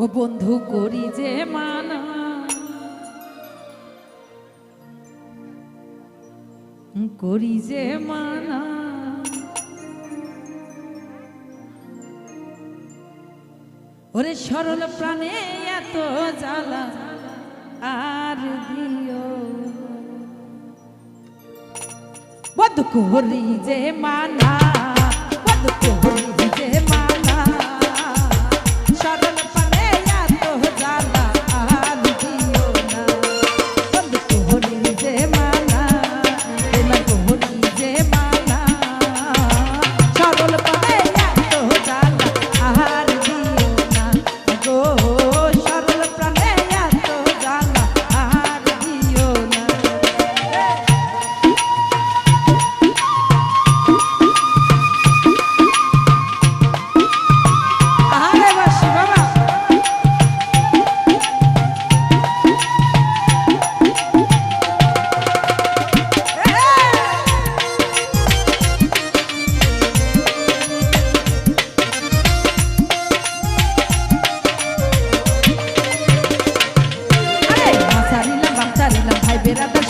ও বন্ধু করি যে মানা। করি যে মানা। ওরে সরল প্রাণে এত জ্বালা, আর দিও। বধ করি যে মানা বধ করি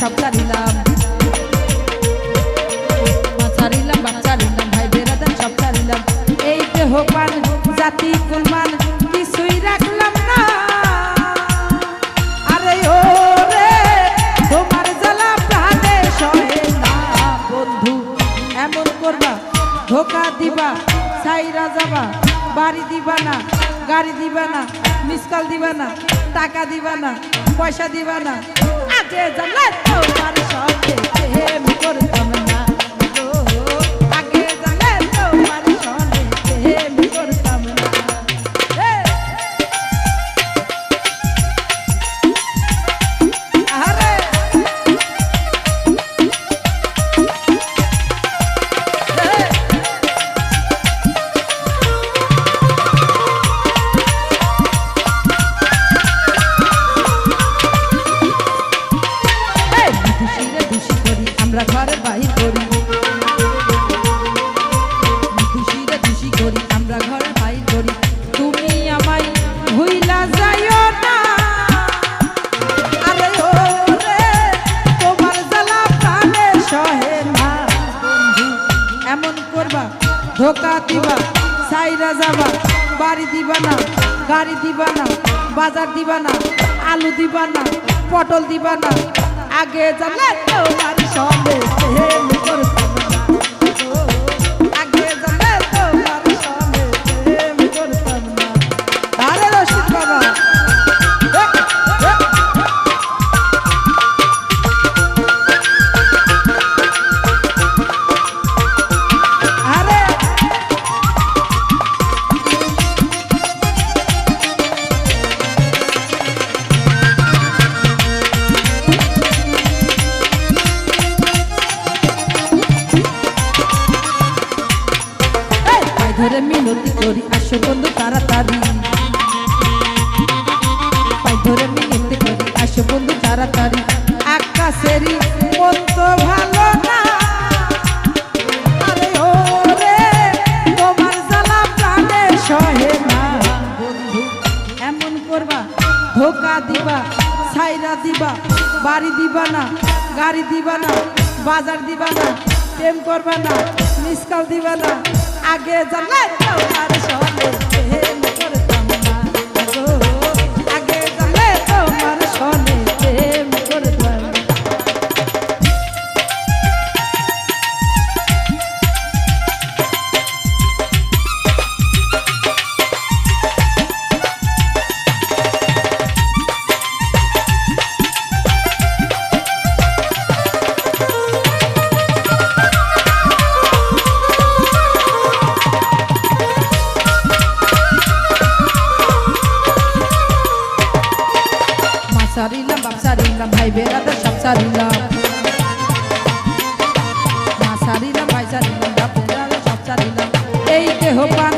সব ছাড়িলাম মা ছাড়িলাম বাপ ছাড়িলাম ভাই রাখলাম না। আরে করবা, ধোকা দিবা সাইরা যাবা, বাড়ি দিবা না, গাড়ি দিবা না, মিসকাল দিবা না, টাকা দিবা না, পয়সা দিবা না। আগে জানলে তোমার সঙ্গে প্রেম করতাম ধোকা দিবা সাইরা যাবা, বাড়ি দিবা না, গাড়ি দিবা না, বাজার দিবা না, আলু দিবা না, পটল দিবা না, আগে জানলে তোমার মিনতি করি আসো বন্ধু, তাড়াতাড়ি। পায়ে ধরে মিনতি করি আসো বন্ধু, তাড়াতাড়ি। আকাশেরই মন তো ভালো না। আরে ও রে তোমার জ্বালা প্রাণে সহে না। বন্ধু, এমন করবা, ধোকা দিবা, ছাইরা দিবা, বাড়ি দিবা না, গাড়ি দিবা না, বাজার দিবা না, প্রেম করবা না মিসকাল দিবা না। আগে জানলে বেড়াদার সব সারিলাম মা সারিলাম ভাই সারিলাম বাপ বেড়াদার সব সারিলাম এই দেহ পান,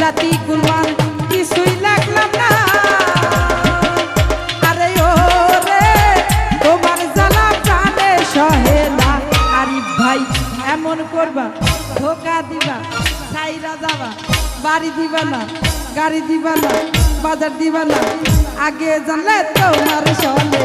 জাতি কুলমান কিছুই লাগলাম না। আরে ও রে তোমার জ্বালা প্রাণে সহে না। আরিফ ভাই, এমন করবা, ধোকা দিবা সাইরা যাবা, বাড়ি দিবা না, গাড়ি দিবা না, বাজার দিবা না। আগে জানলে তোমার সলে